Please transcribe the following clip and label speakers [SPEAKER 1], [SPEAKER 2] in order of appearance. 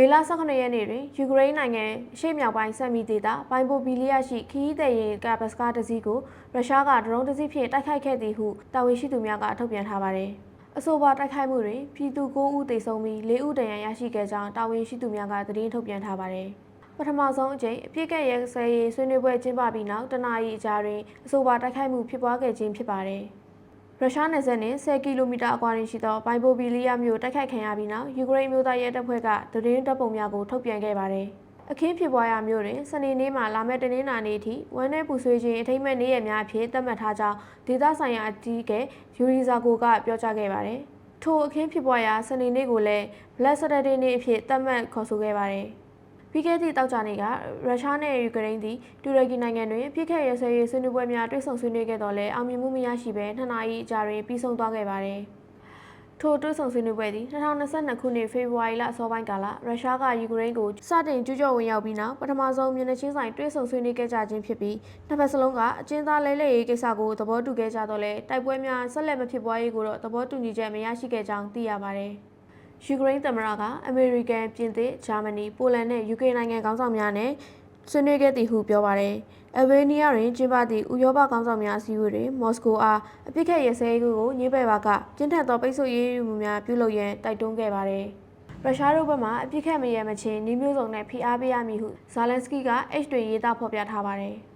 [SPEAKER 1] မေလ18ရက်နေ့တွင်ယူကရိန်းနိုင်ငံအရှေ့မြောက်ပိုင်းဆမ်မီဒေသဘိုင်ပိုပီလီယာရှိခီးတဲ့ရင်ကဘတ်စကားတစ်စီးကိုရုရှားကဒရုန်းတစ်စီးဖြင့်တိုက်ခိုက်ခဲ့သည်ဟုတာဝန်ရှိသူများကထုတ်ပြန်ထားပါတယ်။အဆိုပါတိုက်ခိုက်မှုတွင်ပြည်သူ9ဦးသေဆုံးပြီး4ဦးဒဏ်ရာရရှိခဲ့ကြောင်းတာဝန်ရှိသူများကသတင်းထုတ်ပြန်ထားပါတယ်။ပထမဆုံးအကြိမ်အပြစ်ကဲ့ရဲဆဲရေးဆွေးနွေးပွဲကျင်းပပြီးနောက်တနအီအကြာတွင်အဆိုပါတိုက်ခိုက်မှုဖြစ်ပွားခဲ့ခြင်းဖြစ်ပါတယ်။ ရုရှားနယ်စပ်နှင့်10ကီလိုမီတာအကွာတွင်ရှိသောဘိုင်ပိုပီလီယာမြို့တိုက်ခိုက်ခံရပြီးနောက်ယူကရိန်းမျိုးသားရဲတပ်ဖွဲ့ကသတင်းတပ်ပုံများကိုထုတ်ပြန်ခဲ့ပါတယ်။အခင်းဖြစ်ပွားရာမြို့တွင်စနေနေ့မှလာမယ့်တနင်္လာနေ့အထိဝမ်းနည်းပူဆွေးခြင်းအထိမ့်မဲ့နေ့ရက်များအဖြစ်သတ်မှတ်ထားကြောင်းဒေသဆိုင်ရာအကြီးအကဲယူရီဇာကိုကပြောကြားခဲ့ပါတယ်။ထိုအခင်းဖြစ်ပွားရာစနေနေ့ကိုလည်း Black Saturday နေ့အဖြစ်သတ်မှတ်ခေါ်ဆိုခဲ့ပါတယ်။ ပြီးခဲ့သည့်တောက်ကြနေ့ကရုရှားနှင့်ယူကရိန်းသည်တူရကီနိုင်ငံတွင်ပြစ်ခတ်ရစဲရေးဆွေးနွေးပွဲများတွိတ်ဆုံဆွေးနွေးခဲ့တော်လဲအောင်မြင်မှုမရရှိဘဲနှစ်နာရီအကြာတွင်ပြီးဆုံးသွားခဲ့ပါသည်။ထိုတွိတ်ဆုံဆွေးနွေးပွဲသည်2022ခုနှစ်ဖေဖော်ဝါရီလအစောပိုင်းကာလရုရှားကယူကရိန်းကိုစတင်ကျူးကျော်ဝင်ရောက်ပြီးနောက်ပထမဆုံးမျက်နှာချင်းဆိုင်တွိတ်ဆုံဆွေးနွေးခဲ့ကြခြင်းဖြစ်ပြီးနှစ်ဖက်စလုံးကအကျဉ်းသားလဲလှယ်ရေးကိစ္စကိုသဘောတူခဲ့ကြတော့လဲတိုက်ပွဲများဆက်လက်မဖြစ်ပွားရေးကိုတော့သဘောတူညီချက်မရရှိခဲ့ကြောင်းသိရပါတယ်။ ယူကရိန်းသမ္မတကအမေရိကန်၊ပြင်သစ်၊ဂျာမနီ၊ပိုလန်နဲ့ယူကေနိုင်ငံခေါင်းဆောင်များနဲ့ဆွေးနွေးခဲ့သည်ဟုပြောပါတယ်။အယ်ဘေးနီးယားတွင်ကျင်းပသည့်ဥရောပခေါင်းဆောင်များအစည်းအဝေးတွင်မော်စကိုအားအပြစ်ခတ်ရစဲရေးကိုညှိပယ်ပါကပြင်းထန်သောပိတ်ဆို့ရေးယူမှုများပြုလုပ်ရန်တိုက်တွန်းခဲ့ပါတယ်။ရုရှားတို့ဘက်မှအပြစ်ခတ်မရမချင်းနှီးမျိုးစုံနဲ့ဖိအားပေးရမည်ဟုဇာလန်စကီက H တွင်ရေးသားဖော်ပြထားပါတယ်။